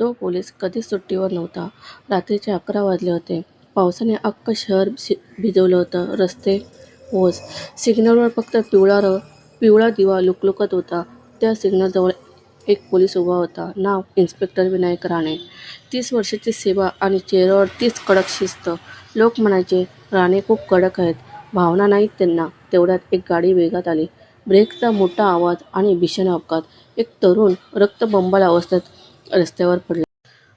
तो पोलीस कधीच सुट्टीवर नव्हता. रात्रीचे अकरा वाजले होते. पावसाने अख्खं शहर शि भिजवलं होतं. रस्ते ओस. सिग्नलवर फक्त पिवळा र पिवळा दिवा लुकलुकत होता. त्या सिग्नलजवळ एक पोलीस उभा होता. नाव इन्स्पेक्टर विनायक राणे. तीस वर्षाची सेवा आणि चेहऱ्यावर तीच कडक शिस्त. लोक म्हणायचे, राणे खूप कडक आहेत. भावना नाहीत त्यांना. तेवढ्यात एक गाडी वेगात आली. ब्रेकचा मोठा आवाज आणि भीषण अपघात. एक तरुण रक्तबंबाल अवस्थेत रस्त्यावर पडला.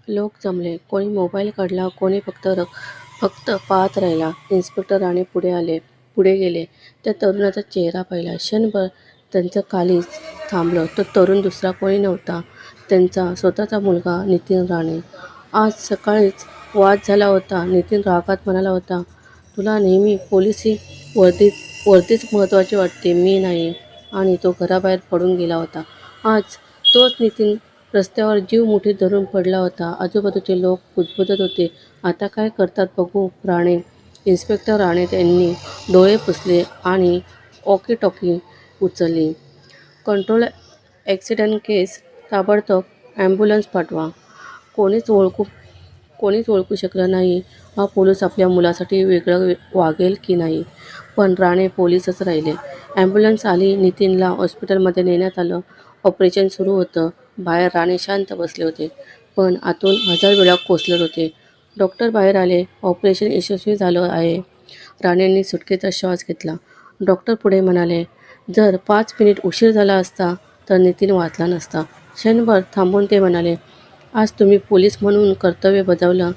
लोक जमले. कोणी मोबाईल काढला, कोणी फक्त र फक्त पाहत राहिला. इन्स्पेक्टर राणे पुढे आले. पुढे गेले. त्या तरुणाचा चेहरा पाहिला. क्षणभर त्यांचं खालीच थांबलं. तो तरुण दुसरा कोणी नव्हता. त्यांचा स्वतःचा मुलगा नितीन राणे. आज सकाळीच वाद झाला होता. नितीन रागात म्हणाला होता, तुला नेहमी पोलिसी वर्दीत वर्दीच महत्त्वाची वाटते, मी नाही. आणि तो घराबाहेर पडून गेला होता. आज तोच नितीन रस्त्यावर जीव मुठीत धरून पडला होता. आजूबाजूचे लोक कुजबुजत होते. आता काय करतात बघू राणे. इन्स्पेक्टर राणे यांनी डोळे पुसले आणि ऑकी टॉकी उचलली. Control accident case. ताबडतोब ॲम्ब्युलन्स पाठवा. कोणीच ओळखू कोणीच ओळखू शकलं नाही हा पोलीस आपल्या मुलासाठी वेगळं वागेल की नाही. पण राणे पोलीसच राहिले. ॲम्ब्युलन्स आली. नितीनला हॉस्पिटलमध्ये नेण्यात आलं. ऑपरेशन सुरू होतं. बाहेर राणे शांत बसले होते. पण आतून हजार वेळा कोसलत होते. डॉक्टर बाहेर आले. ऑपरेशन यशस्वी झालं आहे. राणेंनी सुटकेचा श्वास घेतला. डॉक्टर पुढे म्हणाले, जर पाच मिनिट उशीर झाला असता तर नितीन वाचला नसता. क्षणभर थांबून ते म्हणाले, आज तुम्ही पोलीस म्हणून कर्तव्य बजावलं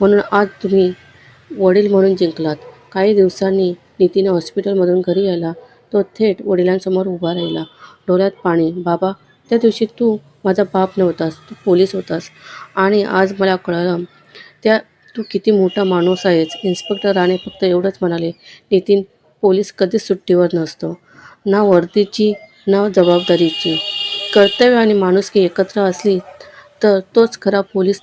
म्हणून आज तुम्ही वडील म्हणून जिंकलात. काही दिवसांनी नितीन हॉस्पिटलमधून घरी आला. तो थेट वडिलांसमोर उभा राहिला. डोळ्यात पाणी. बाबा, त्या दिवशी तू माझा बाप नव्हतास. तू पोलीस होतास. आणि आज मला कळलं त्या तू किती मोठा माणूस आहेस. इन्स्पेक्टर राणे फक्त एवढंच म्हणाले, नितीन, पोलीस कधीच सुट्टीवर नसतो. ना वर्दीची ना जबाबदारीची. कर्तव्य आणि माणुसकी एकत्र असली तर तोच खरा पोलीस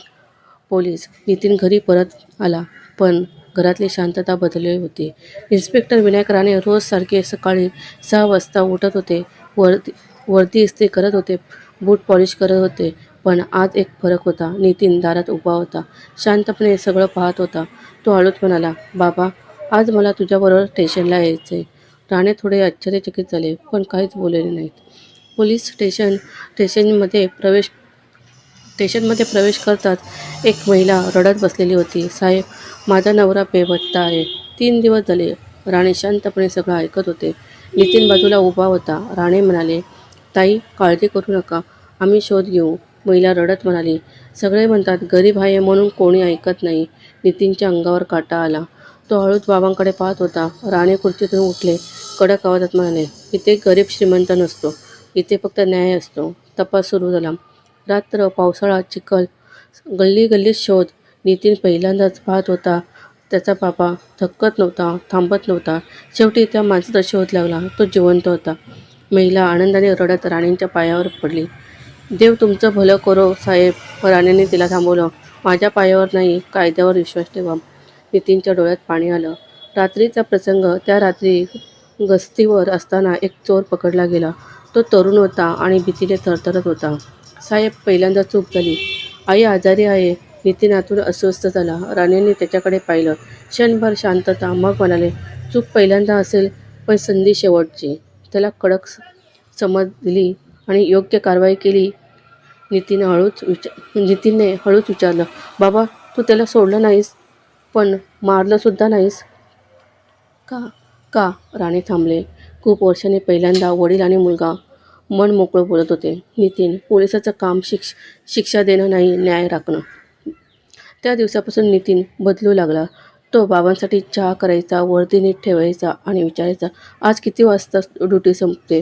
पोलीस. नितीन घरी परत आला. पण घरातली शांतता बदलली होती. इन्स्पेक्टर विनायक राणे रोज सारखे सकाळी सहा वाजता उठत होते. वर्दी वर्दी इस्त्री करत होते. बूट पॉलिश करत होते. पण आज एक फरक होता. नितीन दारात उभा होता. शांतपणे सगळं पाहत होता. तो हळूच म्हणाला, बाबा, आज मला तुझ्याबरोबर स्टेशनला यायचंय. राणे थोडे आश्चर्यचकित झाले. पण काहीच बोलले नाहीत. पोलीस स्टेशन स्टेशनमध्ये प्रवेश स्टेशनमध्ये प्रवेश करताच एक महिला रडत बसलेली होती. साहेब, माझा नवरा बेभत्ता आहे. तीन दिवस झाले. राणे शांतपणे सगळं ऐकत होते. नितीन बाजूला उभा होता. राणे म्हणाले, ताई, काळजी करू नका. आम्ही शोध घेऊ. महिला रडत म्हणाली, सगळे म्हणतात गरीब आहे म्हणून कोणी ऐकत नाही. नितीनच्या अंगावर काटा आला. तो हळूच बाबांकडे पाहत होता. राणे खुर्चीतून उठले. कडक आवाजात म्हणाले, इथे गरीब श्रीमंत नसतो. इथे फक्त न्याय असतो. तपास सुरू झाला. रात्र, पावसाळा, चिखल, गल्ली-गल्लीत शोध. नितीन पहिल्यांदाच पाहत होता त्याचा बाबा थकत नव्हता, थांबत नव्हता. शेवटी त्या माणसाचा शोध लागला. तो जिवंत होता. महिला आनंदाने रडत राणेंच्या पायावर पडली. देव तुमचं भलं करो साहेब. राणेंनी तिला थांबवलं. माझ्या पायावर नाही, कायद्यावर विश्वास ठेवा. नितीनच्या डोळ्यात पाणी आलं. रात्रीचा प्रसंग. त्या रात्री गस्तीवर असताना एक चोर पकडला गेला. तो तरुण होता आणि भीतीने थरथरत होता. साहेब, पहिल्यांदा चूक झाली. आई आजारी आहे. नितीन आतून अस्वस्थ झाला. राणेंनी त्याच्याकडे पाहिलं. क्षणभर शांतता. मग म्हणाले, चूक पहिल्यांदा असेल, पण संधी शेवटची. त्याला कडक समज दिली आणि योग्य कारवाई केली. नितीन हळूच विचार नितीनने हळूच विचारलं, बाबा, तू त्याला सोडलं नाहीस, पण मारलंसुद्धा नाहीस? का? का? राणे थांबले. खूप वर्षांनी पहिल्यांदा वडील आणि मुलगा मन मोकळं बोलत होते. नितीन, पोलिसाचं काम शिक्ष शिक्षा देणं नाही, न्याय राखणं. त्या दिवसापासून नितीन बदलू लागला. तो बाबांसाठी चहा करायचा, वर्दी नीट ठेवायचा आणि विचारायचा, आज किती वाजता ड्युटी संपते?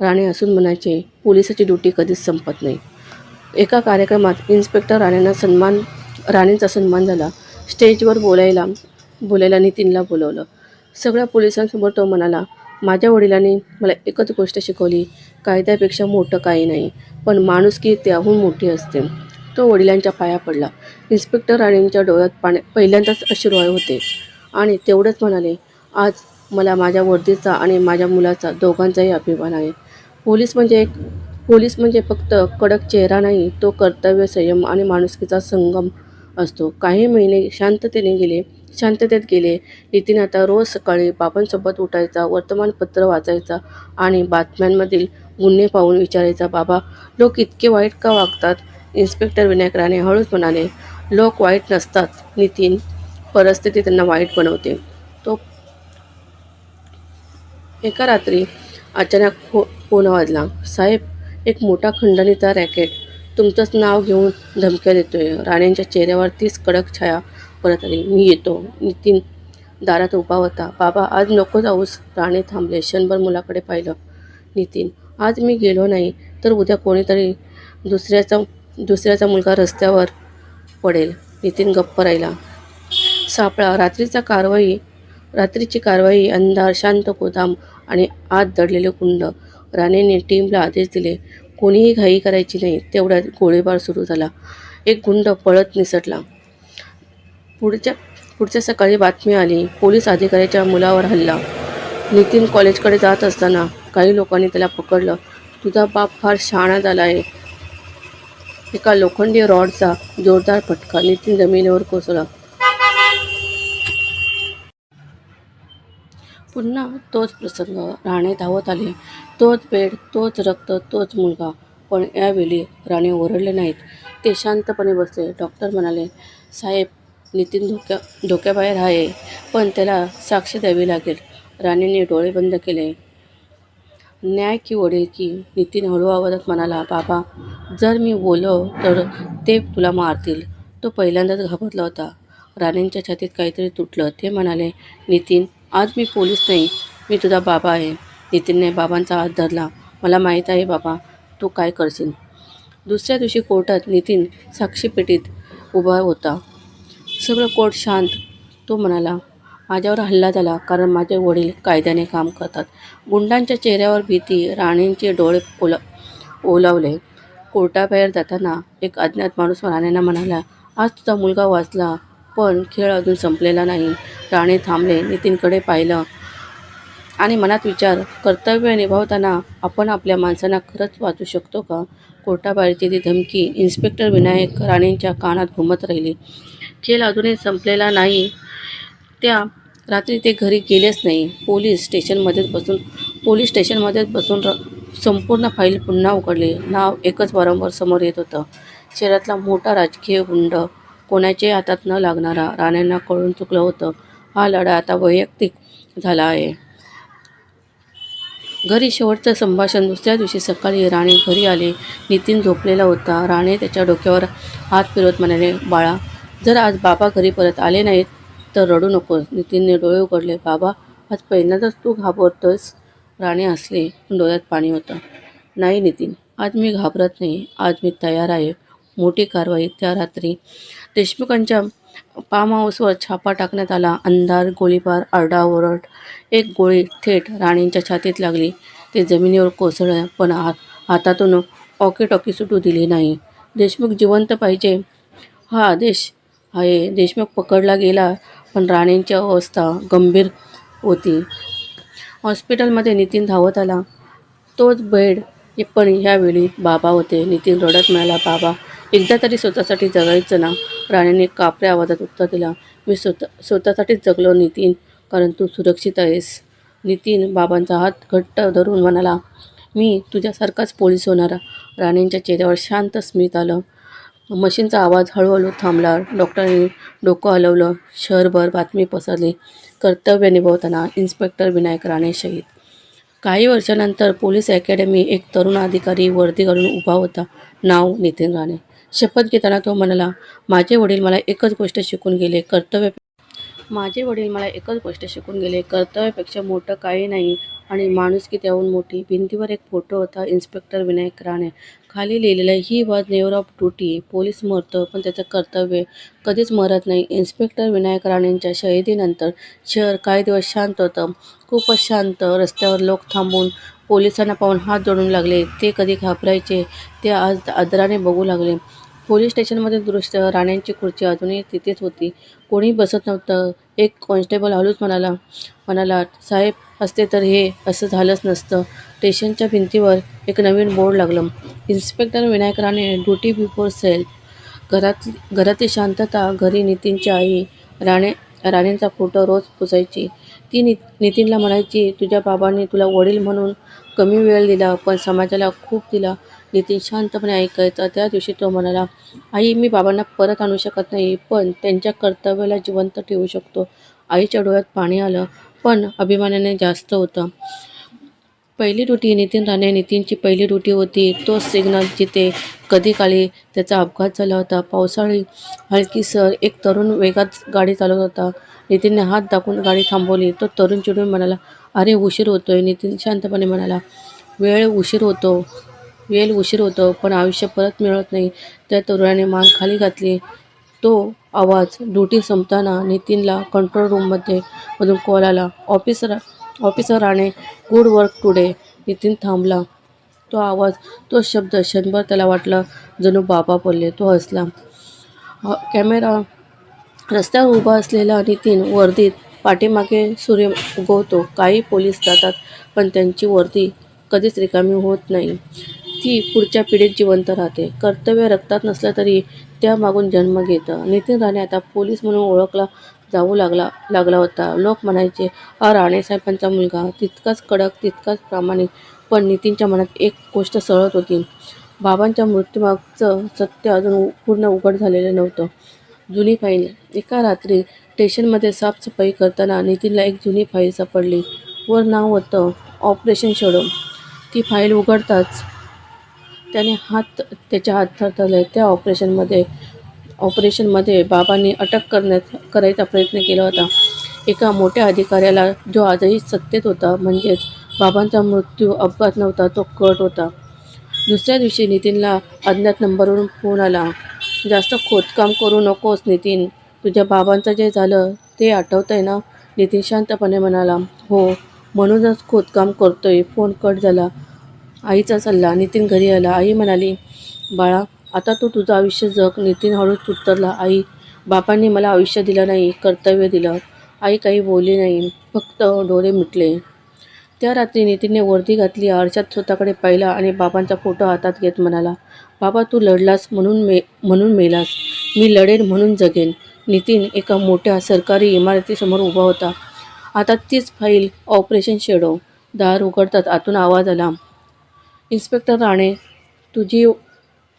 राणे हसून म्हणायचे, पोलिसाची ड्युटी कधीच संपत नाही. एका कार्यक्रमात इन्स्पेक्टर राणेंना सन्मान राणेंचा सन्मान झाला. स्टेजवर बोलायला बोलायला नितीनला बोलावलं. सगळ्या पोलिसांसमोर तो म्हणाला, माझ्या वडिलांनी मला एकच गोष्ट शिकवली, कायद्यापेक्षा मोठं काही नाही, पण माणुसकी त्याहून मोठी असते. तो वडिलांच्या पाया पडला. इन्स्पेक्टर राणेंच्या डोळ्यात पाणी पहिल्यांदाच अश्रू होते आणि तेवढंच म्हणाले, आज मला माझ्या वर्दीचा आणि माझ्या मुलाचा दोघांचाही अभिमान आहे. पोलीस म्हणजे एक पोलीस म्हणजे फक्त कडक चेहरा नाही तो कर्तव्य संयम आणि माणुसकीचा संगम असतो काही महिने शांततेने गेले शांततेत गेले नितीन आता रोज सकाळी बाबांसोबत उठायचा वर्तमानपत्र वाचायचा आणि बातम्यांमधील गुन्हे पाहून विचारायचा बाबा लोक इतके वाईट का वागतात इन्स्पेक्टर विनायक राणे हळूच म्हणाले लोक वाईट नसतात नितीन परिस्थिती त्यांना वाईट बनवते. तो एका रात्री अचानक फो फोन वाजला साहेब एक मोठा खंडणीचा रॅकेट तुमचंच नाव घेऊन धमक्या देतोय राणेंच्या चेहऱ्यावर तीच कडक छाया परत आली मी येतो. नितीन दारात उभा होता बाबा आज नको जाऊस राणे थांबले क्षणभर मुलाकडे पाहिलं. नितीन आज मी गेलो नाही तर उद्या कोणीतरी दुसऱ्याचा दुसऱ्याचा मुलगा रस्त्यावर पडेल. नितीन गप्प राहिला. सापळा रात्रीचा कारवाई रात्रीची कारवाई अंधार शांत गोदाम आणि आत दडलेले कुंड. राणेने टीमला आदेश दिले कोणीही घाई करायची नाही तेवढ्यात गोळीबार सुरू झाला. एक गुंड पळत निसटला. पुढच्या पुढच्या सकाळी बातमी आली पोलीस अधिकाऱ्याच्या मुलावर हल्ला. नितीन कॉलेजकडे जात असताना काही लोकांनी त्याला पकडलं. तुझा बाप फार शहाणा झाला आहे. एका लोखंडी रॉडचा जोरदार फटका. नितीन जमिनीवर कोसळला. पुन्हा तोच प्रसंग राणे धावत आले. तोच बेड तोच रक्त तोच मुलगा. पण यावेळी राणे ओरडले नाहीत. ते शांतपणे बसले. डॉक्टर म्हणाले साहेब नितीन धोक्या धोक्याबाहेर आहे. पण त्याला साक्ष द्यावी लागेल. राणेने डोळे बंद केले. न्याय की वडील की नितीन हळू आवाजात म्हणाला बाबा जर मी बोलो तर ते तुला मारतील. तो पहिल्यांदाच घाबरला होता. राणेंच्या छातीत काहीतरी तुटलं. ते म्हणाले नितीन आज मी पोलीस नाही. मी तुझा बाबा आहे. नितीनने बाबांचा हात धरला. मला माहीत आहे बाबा तू काय करशील. दुसऱ्या दिवशी कोर्टात नितीन साक्षीपेटीत उभा होता. सगळं कोर्ट शांत. तो म्हणाला माझ्यावर हल्ला झाला कारण माझे वडील कायद्याने काम करतात. गुंडांच्या चेहऱ्यावर भीती राणेंचे डोळे ओला ओलावले. कोर्टाबाहेर जाताना एक अज्ञात माणूस राणेंना म्हणाला आज तुझा मुलगा वाचला पण खेळ अजून संपलेला नाही राणे थांबले नितीनकडे पाहिलं आणि मनात विचार कर्तव्य निभावताना आपण आपल्या माणसांना खरंच वाचू शकतो का कोर्टाबाहेरची ती धमकी इन्स्पेक्टर विनायक राणेंच्या कानात घुमत राहिली. खेळ अजूनही संपलेला नाही. त्या रात्री ते घरी गेलेच नाही. पोलीस स्टेशनमध्येच बसून पोलीस स्टेशनमध्येच बसून र संपूर्ण फाईल पुन्हा उघडली. नाव एकच वारंवार समोर येत होतं. शहरातला मोठा राजकीय गुंड कोणाच्याही हातात न लागणारा राणेंना कळून चुकलं होतं. हा लढा आता वैयक्तिक झाला आहे. घरी शेवटचं संभाषण. दुसऱ्या दिवशी सकाळी राणे घरी आले. नितीन झोपलेला होता. राणे त्याच्या डोक्यावर हात फिरवत म्हणाले बाळा जर आज बाबा घरी परत आले नाहीत तर रडू नकोस नितीनने डोळे उघडले. बाबा आज पहिल्यांदाच तू घाबरतोस राणे हसले. पण डोळ्यात पाणी होतं. नाही नितीन आज मी घाबरत नाही. आज मी तयार आहे. मोठी कारवाई. त्या रात्री देशमुखांच्या पाम हाऊसवर छापा टाकण्यात आला. अंधार गोळीबार आरडाओरड. एक गोळी थेट राणेंच्या छातीत लागली. ते जमिनीवर कोसळलं पण हात हातातून ऑकीटॉकी सुटू दिली नाही. देशमुख जिवंत पाहिजे हा आदेश आहे. देशमुख पकडला गेला. पण राणेंची अवस्था गंभीर होती. हॉस्पिटलमध्ये नितीन धावत आला. तोच बेड पण ह्यावेळी बाबा होते. नितीन रडत मिळाला बाबा एकदा तरी स्वतःसाठी जगायचं ना. राणेने कापऱ्या आवाजात उत्तर दिला मी स्वतः स्वतःसाठीच जगलो नितीन कारण तू सुरक्षित आहेस. नितीन बाबांचा हात घट्ट धरून म्हणाला मी तुझ्यासारखाच पोलीस होणार. राणेंच्या चेहऱ्यावर शांत स्मित आलं. मशीनचा आवाज हळूहळू थांबला डॉक्टरांनी डोकं हलवलं. शहरभर बातमी पसरली. कर्तव्य निभावताना इन्स्पेक्टर विनायक राणे शहीद. काही वर्षानंतर पोलीस अकॅडमी एक तरुण अधिकारी वर्दी घालून उभा होता. नाव नितीन राणे. शपथ घेताना तो म्हणाला माझे वडील मला एकच गोष्ट शिकून गेले. कर्तव्य माझे वडील मला एकच गोष्ट शिकून गेले. कर्तव्यापेक्षा मोठं काही नाही आणि माणुसकी त्याहून मोठी. भिंतीवर एक फोटो होता. इन्स्पेक्टर विनायक राणे खाली लिहिलेलं आहे he was never off duty police मरतो पण त्याचं कर्तव्य कधीच मरत नाही. इन्स्पेक्टर विनायक राणेंच्या शहिदीनंतर शहर काही दिवस शांत होतं. खूपच शांत रस्त्यावर लोक थांबून पोलिसांना पाहून हात जोडून लागले. ते कधी घाबरायचे ते आज आदराने बघू लागले. पोलीस स्टेशनमध्ये दृश्य राण्यांची खुर्ची अजूनही तिथेच होती. कोणी बसत नव्हतं. एक कॉन्स्टेबल हळूच म्हणाला म्हणाला साहेब असते तर हे असं झालंच नसतं. स्टेशनच्या भिंतीवर एक नवीन बोर्ड लागलं. Inspector Vinayak Rane duty before self. घरात घरातली शांतता घरी नितीनची आई राणे राणेंचा फोटो रोज पुसायची. ती नि नितीनला म्हणायची तुझ्या बाबांनी तुला वडील म्हणून कमी वेळ दिला पण समाजाला खूप दिला. नितीन शांतपणे ऐकायचा. त्या दिवशी तो म्हणाला आई मी बाबांना परत आणू शकत नाही पण त्यांच्या कर्तव्याला जिवंत ठेवू शकतो. आईच्या डोळ्यात पाणी आलं पण अभिमानाने जास्त होतं. पहिली ड्युटी नितीन राणे नितीनची पहिली ड्युटी होती. तोच सिग्नल जिथे कधी काळी त्याचा अपघात झाला होता. पावसाळी हलकी सर एक तरुण वेगात गाडी चालवत होता. नितीनने हात दाखवून गाडी थांबवली. तो तरुण चिडून म्हणाला अरे उशीर होतोय. नितीन शांतपणे म्हणाला वेळ उशीर होतो. वेळ उशीर होतो पण आयुष्य परत मिळत नाही. त्या तरुणाने मान खाली घातली. तो आवाज ड्युटी संपताना नितीनला कंट्रोल रूममध्ये मधून कॉल आला. Officer officer Rane good work today Nitin थांबला. तो आवाज तो शब्द क्षणभर त्याला वाटला जणू बाबा बोलले तो हसला. कॅमेरा रस्त्यावर उभा असलेला नितीन वर्दीत पाठीमागे सूर्य उगवतो. काही पोलीस जातात पण त्यांची वर्दी कधीच रिकामी होत नाही. ती पुढच्या पिढीत जिवंत राहते. कर्तव्य रक्तात नसलं तरी त्यामागून जन्म घेतं. नितीन राणे आता पोलीस म्हणून ओळखला जाऊ लागला लागला होता. लोक म्हणायचे हा राणेसाहेबांचा मुलगा. तितकाच कडक तितकाच प्रामाणिक. पण नितीनच्या मनात एक गोष्ट सळत होती. बाबांच्या मृत्यूमागचं सत्य अजून उ- पूर्ण उघड झालेलं नव्हतं. जुनी फाईल. एका रात्री स्टेशनमध्ये साफसफाई करताना नितीनला एक जुनी फाईल सापडली. वर नाव होतं ऑपरेशन शेडो. ती फाईल उघडताच त्याने हात त्याच्या हात थरथरले त्या ऑपरेशनमध्ये ऑपरेशनमध्ये बाबांनी अटक करण्यात करायचा प्रयत्न केला होता. एका मोठ्या अधिकाऱ्याला जो आजही सत्तेत होता म्हणजेच बाबांचा मृत्यू अपघात नव्हता तो कट होता. दुसऱ्या दिवशी नितीनला अज्ञात नंबरवरून फोन आला. जास्त खोदकाम करू नकोस नितीन. तुझ्या बाबांचं जे झालं ते आठवतंय ना? नितीन शांतपणे म्हणाला. हो म्हणूनच खोदकाम करतोय. फोन कट झाला. आईचा सल्ला. नितीन घरी आला. आई म्हणाली बाळा आता तू तुझं आयुष्य जग. नितीन हळूच उत्तरला आई बापांनी मला आयुष्य दिलं नाही कर्तव्य दिलं. आई काही बोलली नाही फक्त डोळे मिटले. त्या रात्री नितीनने वर्दी घातली आरशात स्वतःकडे पाहिला आणि बाबांचा फोटो हातात घेत म्हणाला बाबा तू लढलास म्हणून मे म्हणून मेलास. मी लढेन म्हणून जगेन. नितीन एका मोठ्या सरकारी इमारतीसमोर उभा होता. आता तीच फाईल ऑपरेशन शेडो. दार उघडतात आतून आवाज आला इन्स्पेक्टर राणे तुझी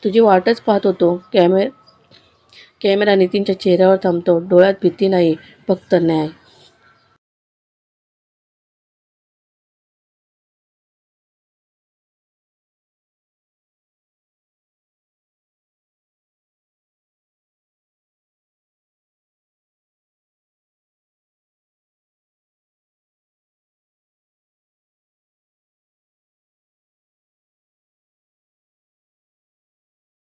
तुझी वाटच पाहत होतो. कॅमे कॅमेरा नितीनच्या चेहऱ्यावर थांबतो. डोळ्यात भीती नाही फक्त न्याय.